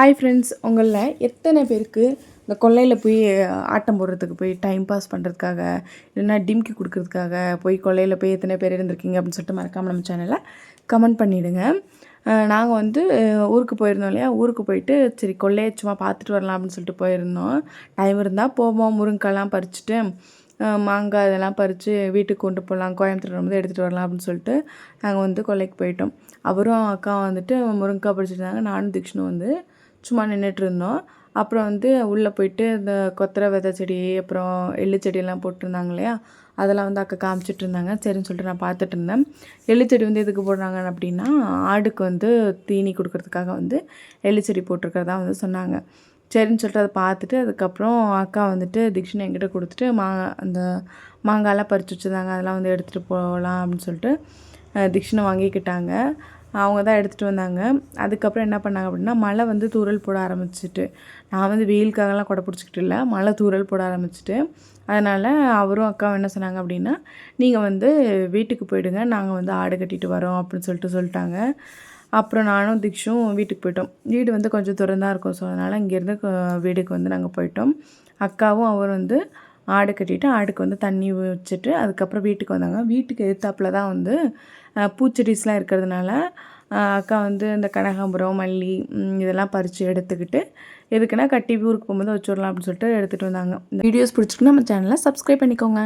Hi friends உங்களில் எத்தனை பேருக்கு இந்த கொல்லையில் போய் ஆட்டம் போடுறதுக்கு போய் டைம் பாஸ் பண்ணுறதுக்காக இல்லைன்னா டிம்கி கொடுக்கறதுக்காக போய் கொல்லையில் போய் எத்தனை பேர் இருந்திருக்கீங்க அப்படின்னு சொல்லிட்டு மறக்காமல் நம்ம சேனலில் கமெண்ட் பண்ணிவிடுங்க நாங்கள் வந்து ஊருக்கு போயிருந்தோம் இல்லையா? ஊருக்கு போயிட்டு சரி கொல்லையை சும்மா பார்த்துட்டு வரலாம் அப்படின்னு சொல்லிட்டு போயிருந்தோம். டைம் இருந்தால் போவோம் முருங்கைலாம் பறிச்சுட்டு மாங்காய் இதெல்லாம் பறித்து வீட்டுக்கு கொண்டு போகலாம் கோயம்புத்தூர் வரும்போது எடுத்துகிட்டு வரலாம் அப்படின்னு சொல்லிட்டு நாங்கள் வந்து கொல்லைக்கு போயிட்டோம். அவரும் அக்கா வந்துட்டு முருங்கைக்காய் பறிச்சிட்டு இருந்தாங்க நானும் தீக்ஷனும் வந்து சும்மா நின்றுட்டு இருந்தோம் அப்புறம் வந்து உள்ளே போயிட்டு இந்த கொத்தரை விதை செடி அப்புறம் எள்ளு செடியெல்லாம் போட்டிருந்தாங்க இல்லையா? அதெல்லாம் வந்து அக்கா காமிச்சிட்டு இருந்தாங்க சரின்னு சொல்லிட்டு நான் பார்த்துட்டு இருந்தேன் எள்ளுச்செடி வந்து எதுக்கு போடுறாங்க அப்படின்னா ஆடுக்கு வந்து தீனி கொடுக்கறதுக்காக வந்து எள்ளுச்செடி போட்டிருக்கிறதா வந்து சொன்னாங்க. சரின்னு சொல்லிட்டு அதை பார்த்துட்டு அதுக்கப்புறம் அக்கா வந்துட்டு திக்ஷனை என்கிட்ட கொடுத்துட்டு மா அந்த மாங்காயெல்லாம் பறித்து வச்சுருந்தாங்க. அதெல்லாம் வந்து எடுத்துகிட்டு போகலாம் அப்படின்னு சொல்லிட்டு திக்ஷனை வாங்கிக்கிட்டாங்க. அவங்க தான் எடுத்துகிட்டு வந்தாங்க. அதுக்கப்புறம் என்ன பண்ணாங்க அப்படின்னா மழை வந்து தூறல் போட ஆரம்பிச்சிட்டு நான் வந்து வெயிலுக்காகலாம் கொடை பிடிச்சிக்கிட்டு இல்லை மழை தூறல் போட ஆரம்பிச்சிட்டு அதனால் அவரும் அக்காவும் என்ன சொன்னாங்க அப்படின்னா நீங்கள் வந்து வீட்டுக்கு போயிடுங்க நாங்கள் வந்து ஆடு கட்டிட்டு வரோம் அப்படின்னு சொல்லிட்டு சொல்லிட்டாங்க. அப்புறம் நானும் திக்ஷும் வீட்டுக்கு போயிட்டோம். வீடு வந்து கொஞ்சம் தூரம் தான் இருக்கும். ஸோ அதனால் இங்கேருந்து வீடுக்கு வந்து நாங்கள் போயிட்டோம். அக்காவும் அவர் வந்து ஆடு கட்டிட்டு ஆடுக்கு வந்து தண்ணி வச்சுட்டு அதுக்கப்புறம் வீட்டுக்கு வந்தாங்க. வீட்டுக்கு எதிர்த்தாப்புல தான் வந்து பூச்செடிஸ்லாம் இருக்கிறதுனால அக்கா வந்து இந்த கனகாம்பரம் மல்லி இதெல்லாம் பறித்து எடுத்துக்கிட்டு எதுக்குன்னா கட்டி ஊருக்கு போகும்போது வச்சுடலாம் அப்படின்னு சொல்லிட்டு எடுத்துகிட்டு வந்தாங்க. இந்த வீடியோஸ் பிடிச்சிருக்கு நம்ம சேனலை சப்ஸ்கிரைப் பண்ணிக்கோங்க.